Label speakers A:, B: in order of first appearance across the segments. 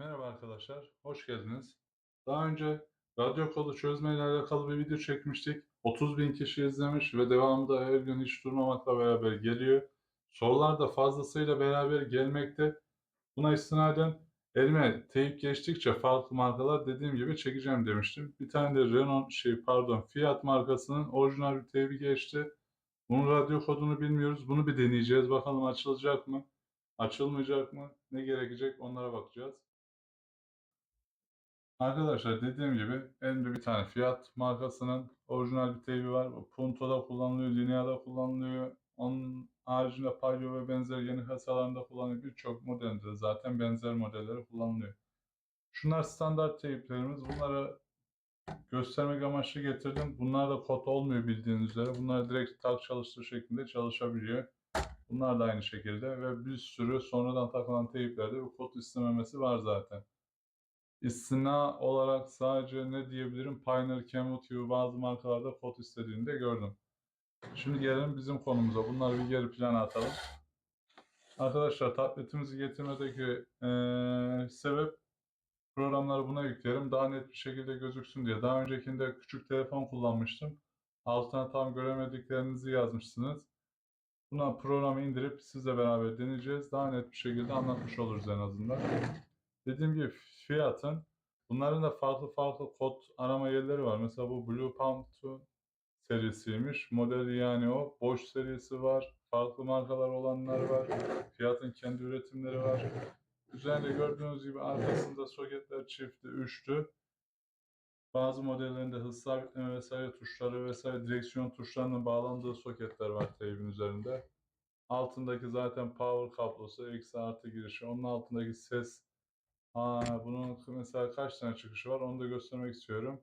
A: Merhaba arkadaşlar, hoş geldiniz. Daha önce radyo kodu çözme ile alakalı bir video çekmiştik. 30 bin kişi izlemiş ve devamı da her gün hiç durmamakla beraber geliyor. Sorular da fazlasıyla beraber gelmekte. Buna istinaden elime teyip geçtikçe farklı markalar dediğim gibi çekeceğim demiştim. Bir tane de Renault şey pardon Fiat markasının orijinal bir teybi geçti. Bunun radyo kodunu bilmiyoruz. Bunu bir deneyeceğiz. Bakalım açılacak mı? Açılmayacak mı? Ne gerekecek? Onlara bakacağız. Arkadaşlar dediğim gibi elimde bir tane Fiat markasının orijinal bir teybi var. Punto'da kullanılıyor, dünyada kullanılıyor. Onun haricinde Palio ve benzer yeni kasalarında kullanılıyor. Birçok modelde zaten benzer modelleri kullanılıyor. Şunlar standart teyplerimiz. Bunları göstermek amaçlı getirdim. Bunlar da kod olmuyor bildiğiniz üzere. Bunlar direkt tak çalıştır şeklinde çalışabiliyor. Bunlar da aynı şekilde ve bir sürü sonradan takılan teyplerde bu kod istememesi var zaten. İstina olarak sadece ne diyebilirim? Pioneer, gibi bazı markalarda kod istediğini de gördüm. Şimdi gelelim bizim konumuza. Bunları bir geri plana atalım. Arkadaşlar tabletimizi getirmedeki eee, sebep programları buna yüklerim. Daha net bir şekilde gözüksün diye. Daha öncekinde küçük telefon kullanmıştım. Altına tam göremediklerinizi yazmışsınız. Buna programı indirip sizle beraber deneyeceğiz. Daha net bir şekilde anlatmış oluruz en azından. Dediğim gibi fiyatın bunların da farklı farklı kod arama yerleri var. Mesela bu Blue Pump serisiymiş. Modeli yani o. Bosch serisi var. Farklı markalar olanlar var. Fiyatın kendi üretimleri var. Üzerinde gördüğünüz gibi arkasında soketler çifti, üçlü. Bazı modellerinde hız sabitleme vesaire tuşları vesaire direksiyon tuşlarının bağlandığı soketler var teybin üzerinde. Altındaki zaten power kablosu, eksi artı girişi. Onun altındaki ses Aa, bunun mesela kaç tane çıkışı var onu da göstermek istiyorum.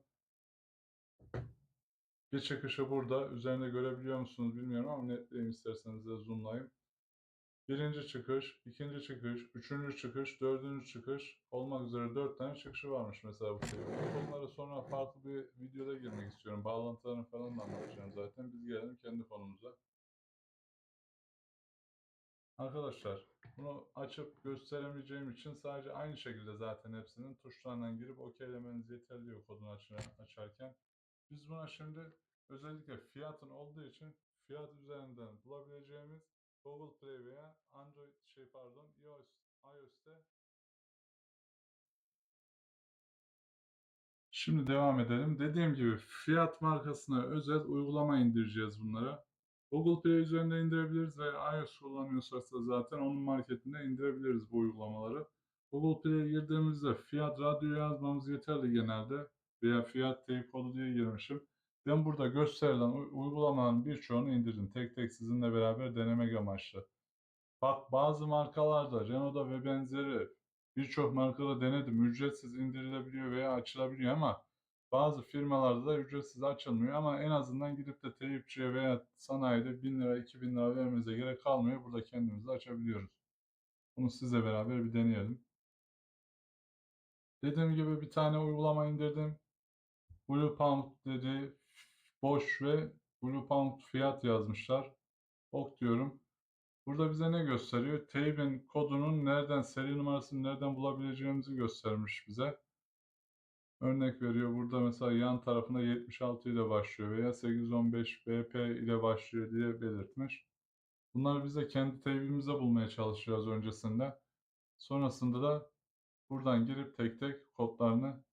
A: Bir çıkışı burada. Üzerinde görebiliyor musunuz bilmiyorum ama netleyeyim isterseniz de zoomlayayım. Birinci çıkış, ikinci çıkış, üçüncü çıkış, dördüncü çıkış olmak üzere dört tane çıkışı varmış mesela bu şey. Bu konulara sonra farklı bir videoda girmek istiyorum. Bağlantılarını falan da anlatacağım zaten. Biz gelelim kendi konumuza. Arkadaşlar bunu açıp gösteremeyeceğim için sadece aynı şekilde zaten hepsinin tuşlarından girip okeylemeniz yeterli diyor kodunu aç- açarken. Biz buna şimdi özellikle fiyatın olduğu için fiyat üzerinden bulabileceğimiz Google Play veya Android şey pardon iOS iOS'te Şimdi devam edelim. Dediğim gibi fiyat markasına özel uygulama indireceğiz bunlara. Google Play üzerinde indirebiliriz veya iOS kullanıyorsak da zaten onun marketinde indirebiliriz bu uygulamaları. Google Play'e girdiğimizde fiyat radyo yazmamız yeterli genelde veya fiyat teyip kodu diye girmişim. Ben burada gösterilen u- uygulamaların birçoğunu indirdim. Tek tek sizinle beraber denemek amaçlı. Bak bazı markalarda Renault'da ve benzeri birçok markada denedim. Ücretsiz indirilebiliyor veya açılabiliyor ama bazı firmalarda da ücretsiz açılmıyor ama en azından gidip de teyipçiye veya sanayide 1000 lira 2000 lira vermemize gerek kalmıyor. Burada kendimiz de açabiliyoruz. Bunu sizle beraber bir deneyelim. Dediğim gibi bir tane uygulama indirdim. Blue Pound dedi. Boş ve Blue Pound fiyat yazmışlar. Ok diyorum. Burada bize ne gösteriyor? Teybin kodunun nereden, seri numarasını nereden bulabileceğimizi göstermiş bize. Örnek veriyor. Burada mesela yan tarafında 76 ile başlıyor veya 815 BP ile başlıyor diye belirtmiş. Bunları biz de kendi teybimizde bulmaya çalışacağız öncesinde. Sonrasında da buradan girip tek tek kodlarını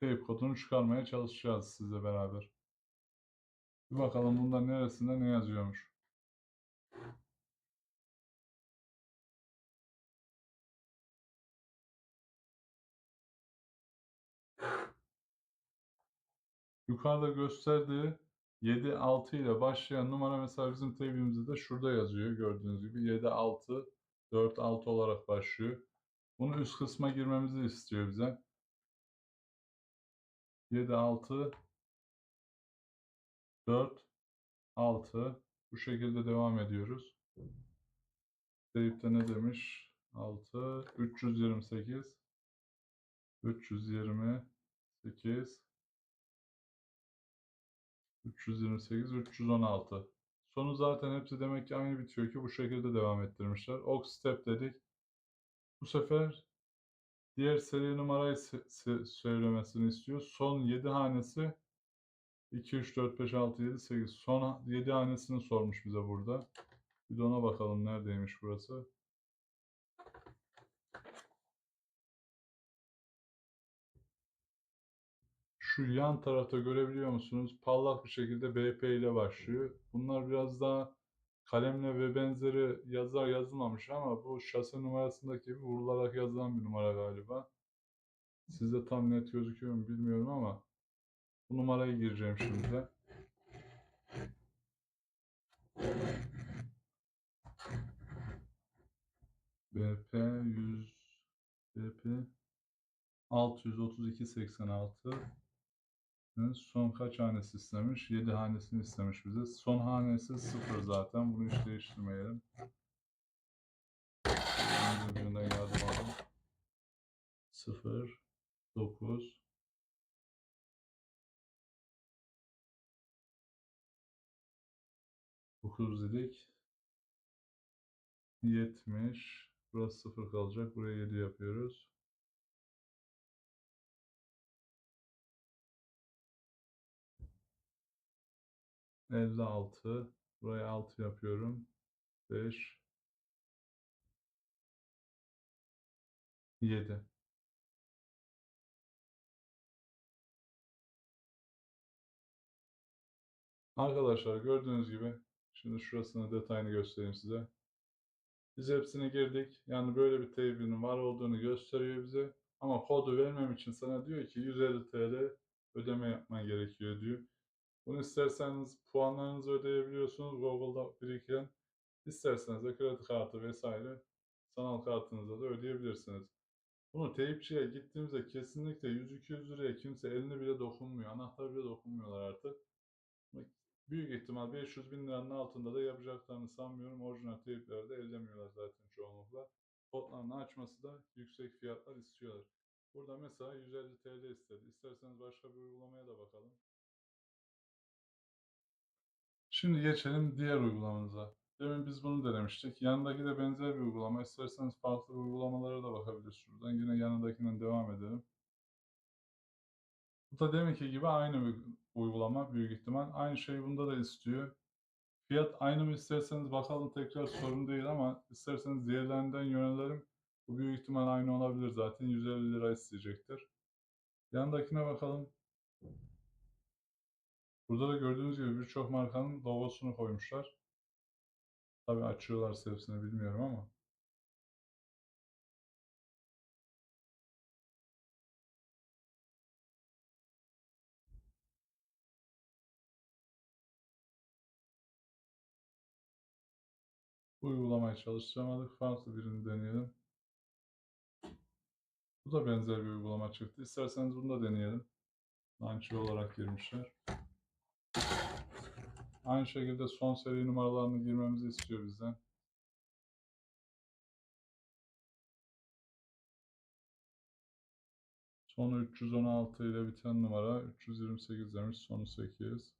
A: teyp kodunu çıkarmaya çalışacağız sizle beraber. Bir bakalım bunda neresinde ne yazıyormuş. Yukarıda gösterdiği 7-6 ile başlayan numara mesela bizim teybimizde de şurada yazıyor gördüğünüz gibi 7-6 4-6 olarak başlıyor. Bunu üst kısma girmemizi istiyor bize. 7-6 4 6 bu şekilde devam ediyoruz. Teyipte ne demiş? 6 328 328 328, 316. Sonu zaten hepsi demek ki aynı bitiyor ki bu şekilde devam ettirmişler. Ok step dedik. Bu sefer diğer seri numarayı söylemesini istiyor. Son 7 hanesi 2, 3, 4, 5, 6, 7, 8. Son 7 hanesini sormuş bize burada. Bir de ona bakalım neredeymiş burası. Şu yan tarafta görebiliyor musunuz? Parlak bir şekilde BP ile başlıyor. Bunlar biraz daha kalemle ve benzeri yazar yazılmamış ama bu şase numarasındaki gibi vurularak yazılan bir numara galiba. Sizde tam net gözüküyor mu bilmiyorum ama bu numarayı gireceğim şimdi. BP 100 BP 632.86 son kaç hanesi istemiş? 7 hanesini istemiş bize. Son hanesi 0 zaten. Bunu hiç değiştirmeyelim. Yardım aldım. 0 9 9 dedik. 70 Burası 0 kalacak. Buraya 7 yapıyoruz. Elli altı. Buraya 6 yapıyorum. 5 7 Arkadaşlar gördüğünüz gibi şimdi şurasının detayını göstereyim size. Biz hepsine girdik. Yani böyle bir teybinin var olduğunu gösteriyor bize. Ama kodu vermem için sana diyor ki 150 TL ödeme yapman gerekiyor diyor. Bunu isterseniz puanlarınızı ödeyebiliyorsunuz Google'da biriken. İsterseniz de kredi kartı vesaire sanal kartınızla da ödeyebilirsiniz. Bunu teyipçiye gittiğimizde kesinlikle 100-200 liraya kimse elini bile dokunmuyor. Anahtar bile dokunmuyorlar artık. Büyük ihtimal 500 bin liranın altında da yapacaklarını sanmıyorum. Orijinal teyiplerde ellemiyorlar zaten çoğunlukla. Kodlarını açması da yüksek fiyatlar istiyorlar. Burada mesela 150 TL istedi. İsterseniz başka bir uygulamaya da bakalım. Şimdi geçelim diğer uygulamamıza. Demin biz bunu denemiştik. Yanındaki de benzer bir uygulama. İsterseniz farklı uygulamalara da bakabiliriz şuradan. Yine yanındakinden devam edelim. Bu da deminki gibi aynı bir uygulama büyük ihtimal. Aynı şey bunda da istiyor. Fiyat aynı mı isterseniz bakalım tekrar sorun değil ama isterseniz diğerlerinden yönelelim. Bu büyük ihtimal aynı olabilir zaten. 150 lira isteyecektir. Yandakine bakalım. Burada da gördüğünüz gibi birçok markanın logosunu koymuşlar. Tabii açıyorlar hepsini bilmiyorum ama. Bu uygulamayı çalıştıramadık. Farklı birini deneyelim. Bu da benzer bir uygulama çıktı. İsterseniz bunu da deneyelim. Launcher olarak girmişler. Aynı şekilde son seri numaralarını girmemizi istiyor bizden. Sonu 316 ile biten numara 328 demiş. Sonu 8.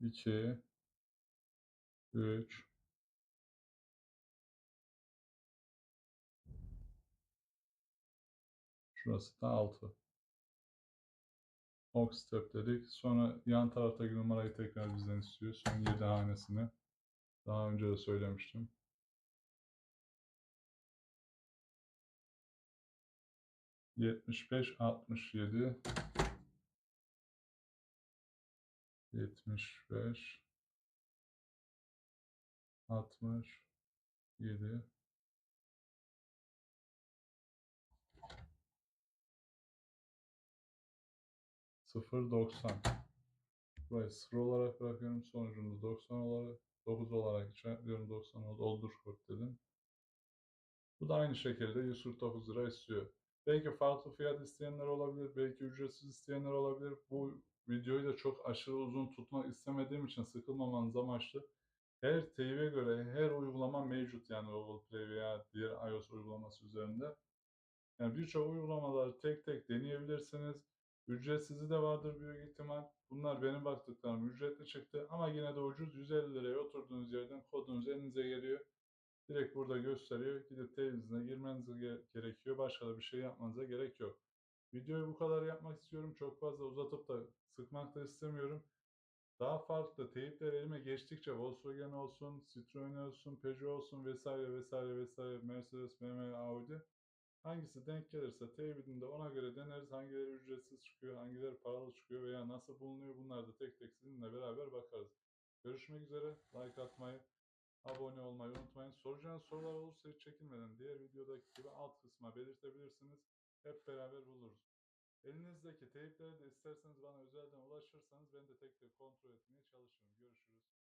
A: 2 3 Şurası da 6. Ox step dedik. Sonra yan taraftaki numarayı tekrar bizden istiyor. Son 7 hanesini. Daha önce de söylemiştim. Yetmiş beş, altmış yedi. Yetmiş beş. Altmış yedi. Sıfır doksan. Burayı sıfır olarak bırakıyorum. Sonucunu da 90 olarak 9 olarak işaretliyorum. 90 oldu. Oldur kod dedim. Bu da aynı şekilde 149 lira istiyor. Belki farklı fiyat isteyenler olabilir. Belki ücretsiz isteyenler olabilir. Bu videoyu da çok aşırı uzun tutmak istemediğim için sıkılmamanız amaçlı her teybe göre her uygulama mevcut yani Google Play veya diğer iOS uygulaması üzerinde. Yani birçok uygulamaları tek tek deneyebilirsiniz. Ücretsizi de vardır büyük ihtimal. Bunlar benim baktıklarım ücretli çıktı ama yine de ucuz 150 liraya oturduğunuz yerden kodunuz elinize geliyor. Direkt burada gösteriyor. Gidip teyzine girmeniz ge- gerekiyor. Başka da bir şey yapmanıza gerek yok. Videoyu bu kadar yapmak istiyorum. Çok fazla uzatıp da sıkmak da istemiyorum. Daha farklı teyipler elime geçtikçe Volkswagen olsun, Citroen olsun, Peugeot olsun vesaire vesaire vesaire Mercedes, BMW, Audi hangisi denk gelirse teybini de ona göre deneriz. Hangileri ücretsiz çıkıyor, hangileri paralı çıkıyor veya nasıl bulunuyor bunlar da tek tek sizinle beraber bakarız. Görüşmek üzere. Like atmayı, abone olmayı unutmayın. Soracağınız sorular olursa hiç çekinmeden diğer videodaki gibi alt kısma belirtebilirsiniz. Hep beraber buluruz. Elinizdeki teypleri de isterseniz bana özelden ulaşırsanız ben de tek tek kontrol etmeye çalışırım. Görüşürüz.